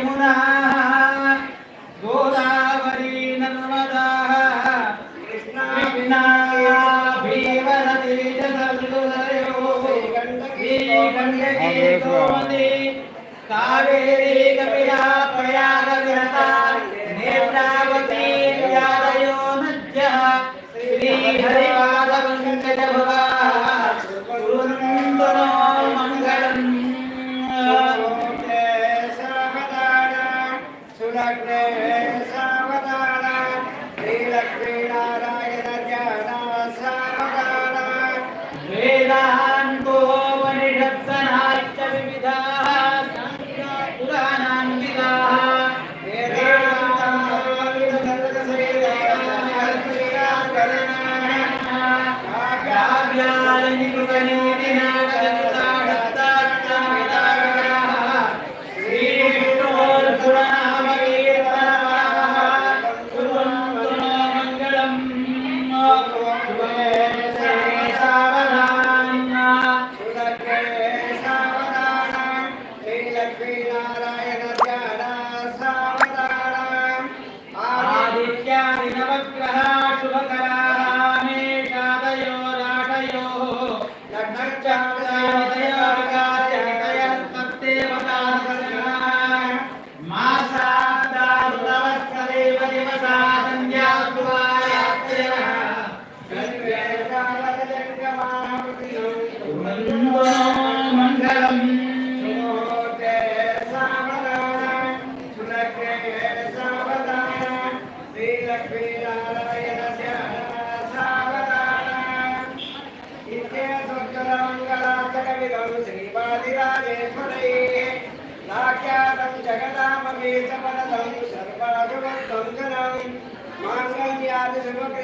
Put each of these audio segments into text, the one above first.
यमुना गोदावरी नर्मदा कृष्णा विना गण्डकी गोमती कावेरी कपिला प्रयागविरता नेत्रावती व्यादयो नद्यः श्रीहरिपादपङ्कजभवा కరుణా కావ్యాలని కృతనీతినా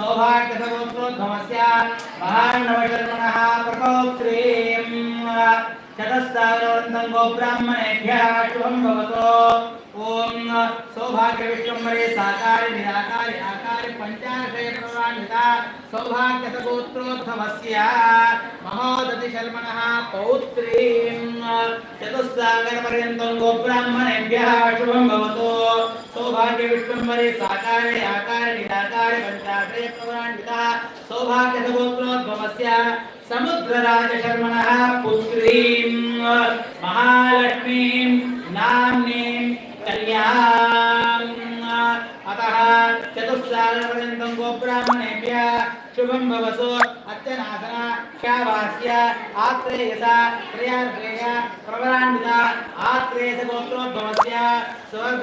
सौभाग्य सर्वोत्तमस्य भाण्डवशर्मणः प्रकोत्रीम् चतस्सागरवन्तं गोब्राह्मणेभ्यः सौभाग्य विश्वम्बरे साकारि निराकारि आकारि गोब्राह्मणेभ्यः शुभं सौभाग्य विश्वम्बरे साकारि पञ्चाशे पौराणिका सौभाग्यसगोत्रोद्भवस्य समुद्रराजशर्मणः पुत्रीं महालक्ष्मीं नाम्नीं कन्याम्। अतः चतुस्सारपर्यन्तं गोब्राह्मणेभ्य शुभं भवसु। अत्यनासन शावास्य, आत्रेयस त्रयार्घेय प्रवरान्विता आत्रेयस गोत्रोद्भवस्य सुवर्ग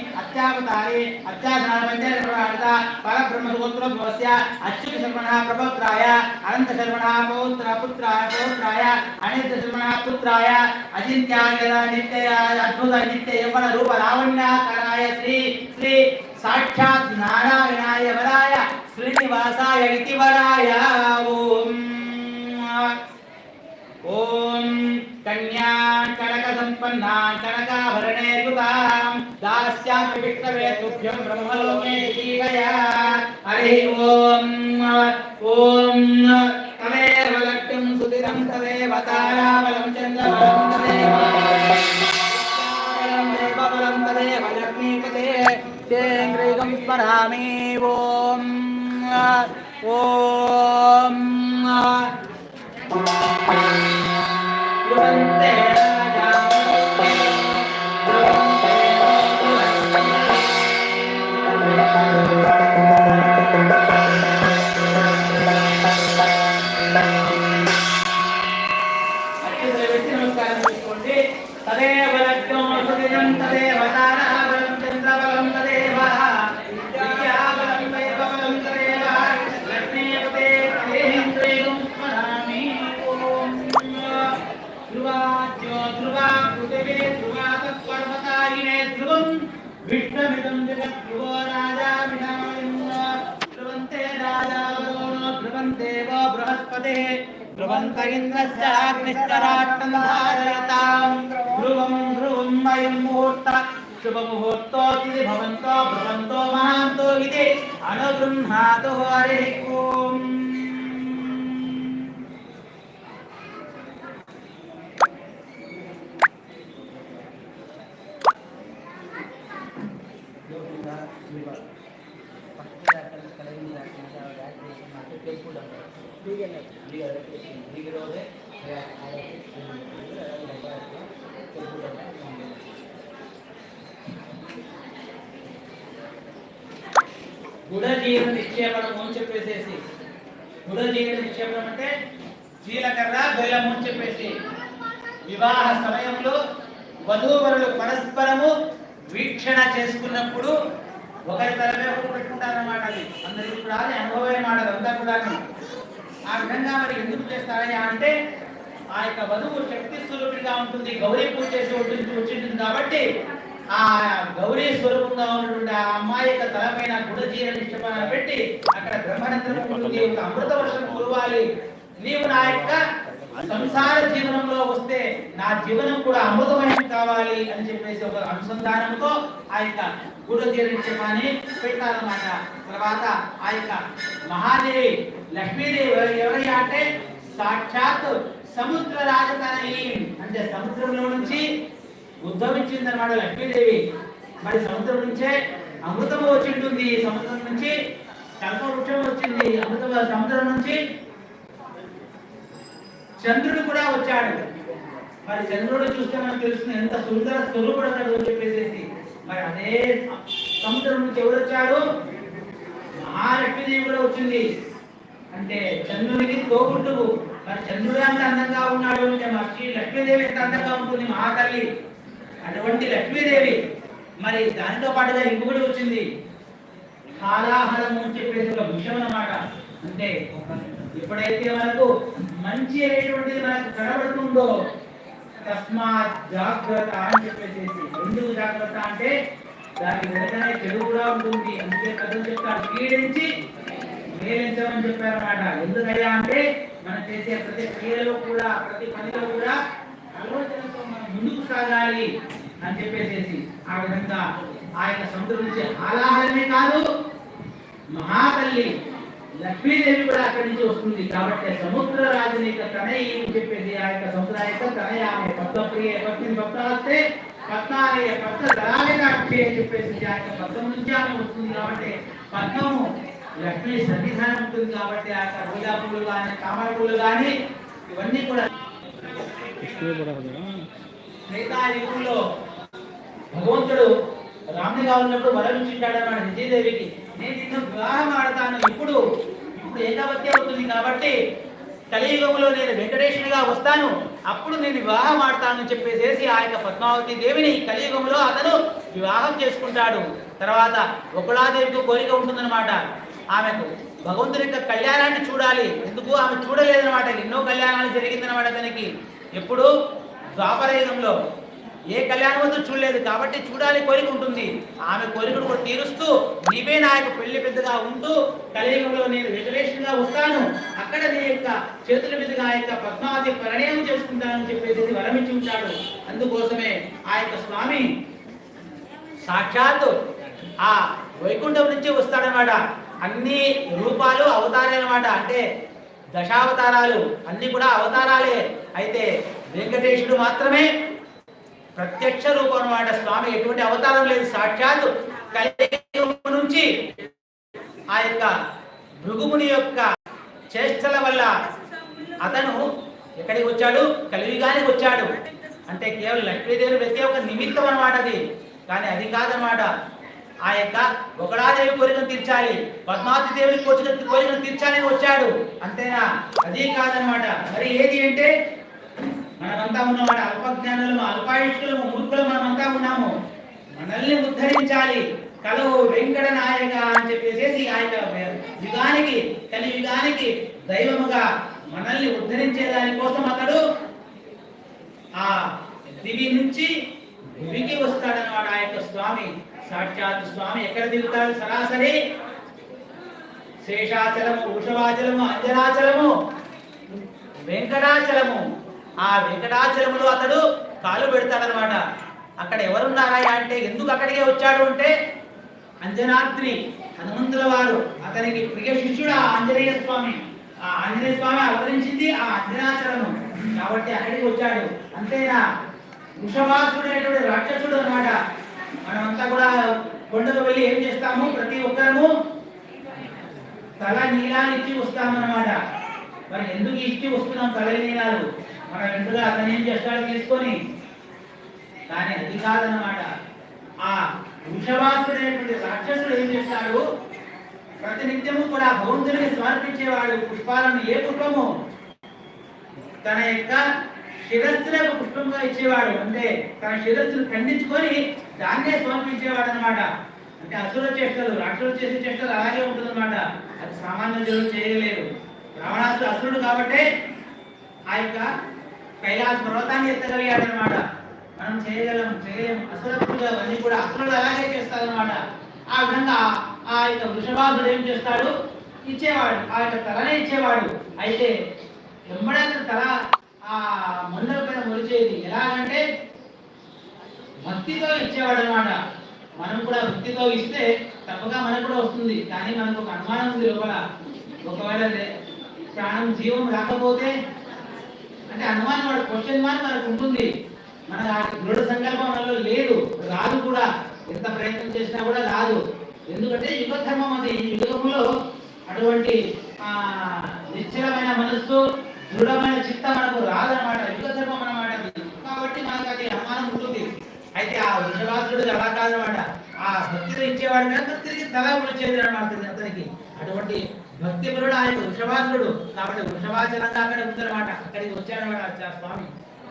శుభం భవతో శుభం భవతో అచిన్ రూపలావణ్య అచ్యుత శర్మణ ప్రభోత్రాయ అనంత శర్మణ పౌత్ర పుత్రాయ పౌత్రాయ అనిత్య శర్మణ పుత్రాయ అజింత్యాయ నిత్య అద్భుత నిత్య యవన రూప లావణ్యాకరాయ శ్రీ శ్రీ సాక్షాత్ నారాయణాయ వరాయ శ్రీనివాసాయ ఇతి వరాయ ఓం ॐ कन्या कनकसम्पन्ना कनकाभरणेयुतां दास्यामि विष्णवे तुभ्यं ब्रह्मलोके जीवया हरिः ॐ ॐ तदेव लक्ष्यं सुधिरं तदेव ताराबलं चन्द्रबलं तदेव देवबलं तदेव लक्ष्मीपते तेन्द्रयुगं स्मरामि ॐ ॐ ఓం ఓం ధ్రువంతే విష్ణమిదం జగత్ ధ్రువో రాజా వినాయన్న ధ్రువంతే రాజా ధ్రువంతే వో బృహస్పతే ధ్రువంత ఇంద్రస్య ధ్రువం ధ్రువం అయం ముహూర్త శుభముహూర్తోతి భవంతో మహాంతో ఇది అనుగృహ్ణాతు హరి ఓం గుడజీవ నిక్షేపణం అని చెప్పేసేసి. గుడజీవ నిక్షేపణం అంటే జీలకర్ర బెల్లం అని చెప్పేసి. వివాహ సమయంలో వధూవరులు పరస్పరము వీక్షణ చేసుకున్నప్పుడు ఒకరి తలమే ఒకరు పెట్టుకుంటారన్నమాట అది. అందరికి కూడా అది అనుభవమే మాట అంతా కూడా ఆ విధంగా మరి ఎందుకు చేస్తారని అంటే ఆ యొక్క వధువు శక్తి స్వరూపిగా ఉంటుంది గౌరీ పూజ చేసి ఉంటుంది వచ్చింటుంది కాబట్టి ఆ గౌరీ స్వరూపంగా ఉన్నటువంటి ఆ అమ్మాయి యొక్క తలపైన గుడజీర నిక్షేపణ పెట్టి అక్కడ బ్రహ్మనంతరం ఉంటుంది. ఒక అమృత వర్షం కురవాలి. నీవు నా యొక్క సంసార జీవనంలో వస్తే నా జీవనం కూడా అమృతమయం కావాలి అని చెప్పేసి ఒక అనుసంధానంతో ఆ యొక్క గుడ జీర్ణించమని పెట్టాలన్నమాట. తర్వాత ఆ యొక్క మహాదేవి లక్ష్మీదేవి ఎవరయ్యా అంటే సాక్షాత్ సముద్ర రాజధాని. అంటే సముద్రంలో నుంచి ఉద్భవించింది అనమాట లక్ష్మీదేవి. మరి సముద్రం నుంచే అమృతం వచ్చి ఉంటుంది సముద్రం నుంచి కల్పవృక్షం వచ్చింది. అమృతం సముద్రం నుంచి చంద్రుడు కూడా వచ్చాడు. మరి చంద్రుడు చూస్తే మనకు తెలుస్తుంది ఎంత సుందర స్వరూపుడు అతడు చెప్పేసి మరి అదే సముద్రం నుంచి ఎవరు వచ్చాడు మహాలక్ష్మీదేవి కూడా వచ్చింది. అంటే చంద్రునికి తోబుట్టువు మరి చంద్రుడు అంత అందంగా ఉన్నాడు అంటే మా లక్ష్మీదేవి ఎంత అందంగా ఉంటుంది మహాతల్లి. అటువంటి లక్ష్మీదేవి మరి దానితో పాటుగా ఇంకొకటి వచ్చింది. హాలాహలము అని చెప్పేసి ఒక విషయం అన్నమాట. అంటే ఎప్పుడైతే మనకు మంచి అనేటువంటిది మనకు కనబడుతుందో తస్మాత్ జాగ్రత్త అని చెప్పేసి ఎందుకు జాగ్రత్త అంటే దాని వెనకనే చెడు కూడా ఉంటుంది. అందుకే కథలు చెప్తారు. పీడించి మేలించమని చెప్పారన్నమాట. ఎందుకయ్యా అంటే మనం చేసే ప్రతి క్రియలో కూడా ప్రతి పనిలో కూడా ఆలోచనతో మనం ముందుకు సాగాలి అని చెప్పేసేసి ఆ విధంగా ఆయన సముద్రం నుంచి కాదు మహాతల్లి లక్ష్మీదేవి కూడా అక్కడి నుంచి వస్తుంది. కాబట్టి సముద్ర రాజుని తనయ్య తనయ చెప్పేసి ఆ యొక్క సముద్ర తనయ ఆమె భక్త ప్రియ భక్తిని భక్త వస్తే భక్త దళాలయాక్షి అని చెప్పేసి ఆ యొక్క పద్మం నుంచి ఆమె వస్తుంది. కాబట్టి పద్మము లక్ష్మీ సన్నిధానం ఉంటుంది. కాబట్టి ఆ యొక్క రోజా పూలు కానీ కామర పూలు కానీ ఇవన్నీ కూడా త్రేతాయుగంలో భగవంతుడు రామునిగా ఉన్నప్పుడు వరం ఇచ్చింటాడు అన్నాడు విజయదేవికి. నేను నిన్ను వివాహం ఆడతాను. ఇప్పుడు ఇప్పుడు ఏకావతి అవుతుంది కాబట్టి కలియుగంలో నేను వెంకటేశ్వరిగా వస్తాను. అప్పుడు నేను వివాహం ఆడతానని చెప్పేసేసి ఆ యొక్క పద్మావతి దేవిని కలియుగంలో అతను వివాహం చేసుకుంటాడు. తర్వాత ఒకళాదేవికి కోరిక ఉంటుందన్నమాట. ఆమెకు భగవంతుని యొక్క కళ్యాణాన్ని చూడాలి. ఎందుకు? ఆమె చూడలేదన్నమాట. ఎన్నో కళ్యాణాలు జరిగిందన్నమాట అతనికి. ఎప్పుడు ద్వాపరయుగంలో ఏ కళ్యాణవంతు చూడలేదు కాబట్టి చూడాలి కోరిక ఉంటుంది. ఆమె కోరికను కూడా తీరుస్తూ నీవే నా యొక్క పెళ్ళి పెద్దగా ఉంటూ కలియుగంలో నేను వెంకటేశ్వరుగా వస్తాను. అక్కడ నీ యొక్క చేతుల మీదుగా ఆ యొక్క పద్మావతి పరిణయం చేసుకుంటానని చెప్పేసి వరమించి ఉంటాడు అందుకోసమే ఆ యొక్క స్వామి సాక్షాత్తు ఆ వైకుంఠం నుంచి వస్తాడనమాట అన్ని రూపాలు అవతారే అంటే దశావతారాలు అన్ని కూడా అవతారాలే. అయితే వెంకటేశుడు మాత్రమే ప్రత్యక్ష రూపం అనమాట స్వామి ఎటువంటి అవతారం లేదు. సాక్షాత్తు కలియుగం నుంచి ఆ యొక్క భృగుముని యొక్క చేష్టల వల్ల అతను ఎక్కడికి వచ్చాడు? కలియుగానికి వచ్చాడు. అంటే కేవలం లక్ష్మీదేవి ప్రతి ఒక్క నిమిత్తం అనమాట అది. కానీ అది కాదనమాట ఆ యొక్క ఒకడాదేవి కోరికను తీర్చాలి. పద్మావతి దేవి కోరిక కోరికను తీర్చాలని వచ్చాడు. అంతేనా? అది కాదనమాట మరి ఏది అంటే మనమంతా ఉన్నమాట. అల్పజ్ఞానులము అల్పాయుష్కులము మూర్ఖులు మనమంతా ఉన్నాము. మనల్ని ఉద్ధరించాలి. కలవు వెంకట నాయక అని చెప్పేసి ఆ యొక్క యుగానికి కలి యుగానికి దైవముగా మనల్ని ఉద్ధరించే దానికోసం అతడు ఆ దివి నుంచి దివికి వస్తాడనమాట ఆ యొక్క స్వామి. సాక్షాత్ స్వామి ఎక్కడ దిగుతారు సరాసరి శేషాచలము వృషభాచలము అంజనాచలము వెంకటాచలము. ఆ వెంకటాచలములో అతడు కాలు పెడతాడనమాట అక్కడ ఎవరున్నారాయా అంటే ఎందుకు అక్కడికే వచ్చాడు అంటే అంజనాద్రి హనుమంతుల వారు. అతనికి ప్రియ శిష్యుడు ఆ ఆంజనేయ స్వామి. ఆ ఆంజనేయ స్వామి అవతరించింది ఆ అంజనాచలము. కాబట్టి అక్కడికి వచ్చాడు. అంతేనా? వృషభాసుడు అనేటువంటి రాక్షసుడు అనమాట మనమంతా కూడా కొండలు వెళ్ళి ఏం చేస్తాము? ప్రతి ఒక్కరము తల నీలాలు ఇచ్చి వస్తామన్నమాట. మరి ఎందుకు ఇచ్చి వస్తున్నాం తల నీలాలు? మన ఎందుగా అతను ఏం చేస్తాడు తీసుకొని కానీ అది కాదన్నమాట. ఆ వృషభాసుడు రాక్షసుడు ఏం చేస్తాడు? ప్రతినిత్యము కూడా భగవంతుడికి సమర్పించేవాడు. పుష్పాలను ఏ పుష్పము? తన యొక్క శిరస్సులకు పుష్పంగా ఇచ్చేవాడు. అంటే తన శిరస్సును ఖండించుకొని దాన్నే సమర్పించేవాడు అనమాట అంటే అసుర చేష్టలు రాక్షసులు చేసే చేష్టలు అలాగే ఉంటుందన్నమాట. అది సామాన్య జనులు చేయలేరు. రావణాసుడు అసురుడు కాబట్టే ఆ యొక్క కైలాస పర్వతాన్ని ఎత్తగలిగాడు అనమాట మనం చేయగలం చేయలేము అసురత్తులు అవన్నీ కూడా అసురులు అలాగే చేస్తారనమాట ఆ విధంగా ఆ యొక్క వృషభాసుడు ఏం చేస్తాడు? ఇచ్చేవాడు. ఆ యొక్క తలనే ఇచ్చేవాడు. అయితే వెంబడంగా తల ఆ మండల పైన మొలిచేది ఎలాగంటే భక్తితో ఇచ్చేవాడు అనమాట మనం కూడా భక్తితో ఇస్తే తప్పగా మనకు కూడా వస్తుంది. కానీ మనకు ఒక అనుమానం ఉంది లోపల. ఒకవేళ ప్రాణం జీవం రాకపోతే అంటే అనుమానం వాడు క్వశ్చన్ మార్క్ మనకు ఉంటుంది. మన దృఢ సంకల్పం మనలో లేదు. రాదు కూడా. ఎంత ప్రయత్నం చేసినా కూడా రాదు. ఎందుకంటే యుగ ధర్మం అది. ఈ యుగంలో అటువంటి ఆ నిశ్చలమైన మనస్సు దృఢమైన చిత్తం మనకు రాదనమాట యుగ ధర్మం అన్నమాట కాబట్టి మనకు అది అనుమానం ఉంటుంది. అయితే ఆ వృషభాసుడు అలా కాదనమాట. ఆ భక్తితో ఇచ్చేవాడు కనుక తిరిగి తల ముడిచేది అనమాట అతనికి. అటువంటి భక్తి పరుడు ఆయన వృషభాసుడు కాబట్టి వృషభాచలంగా అక్కడ ఉందన్నమాట. అక్కడికి వచ్చాడనమాట స్వామి.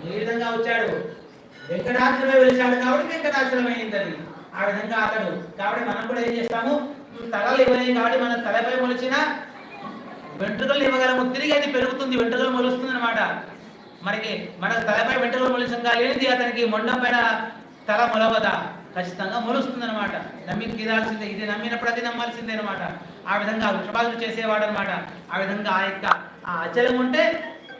ఏ విధంగా వచ్చాడు? వెంకటాచలమే వెలిచాడు కాబట్టి వెంకటాచలం ఆ విధంగా అతడు. కాబట్టి మనం కూడా ఏం చేస్తాము? తలలు ఇవ్వలేం కాబట్టి మనం తలపై మొలిచిన వెంట్రుకలు ఇవ్వగలము. తిరిగి అది పెరుగుతుంది వెంట్రుకలు మొలుస్తుంది అనమాట మనకి మన తలపై వెంట్రుకలు మొలిచంగా ఏంటి అతనికి మొండం పైన తల మొలవదా. ఖచ్చితంగా మొలుస్తుంది అనమాట నమ్మి తీరాల్సిందే ఇది నమ్మినప్పుడు అది నమ్మాల్సిందే అనమాట ఆ విధంగా వృషభాసుడు చేసేవాడు అనమాట ఆ విధంగా ఆ యొక్క ఆ అచలం ఉంటే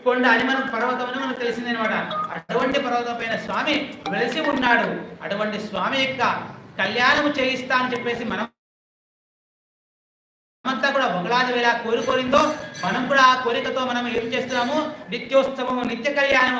కొండ అని మనకు పర్వతం అని మనకు తెలిసింది అనమాట అటువంటి పర్వతం పైన స్వామి వెలిసి ఉన్నాడు. అటువంటి స్వామి యొక్క కళ్యాణము చేయిస్తా అని చెప్పేసి మనం అంతా కూడా ఒకలాది వేళ కోరుకోరిందో మనం కూడా ఆ కోరికతో మనం ఏం చేస్తున్నాము? నిత్యోత్సవము నిత్య కళ్యాణము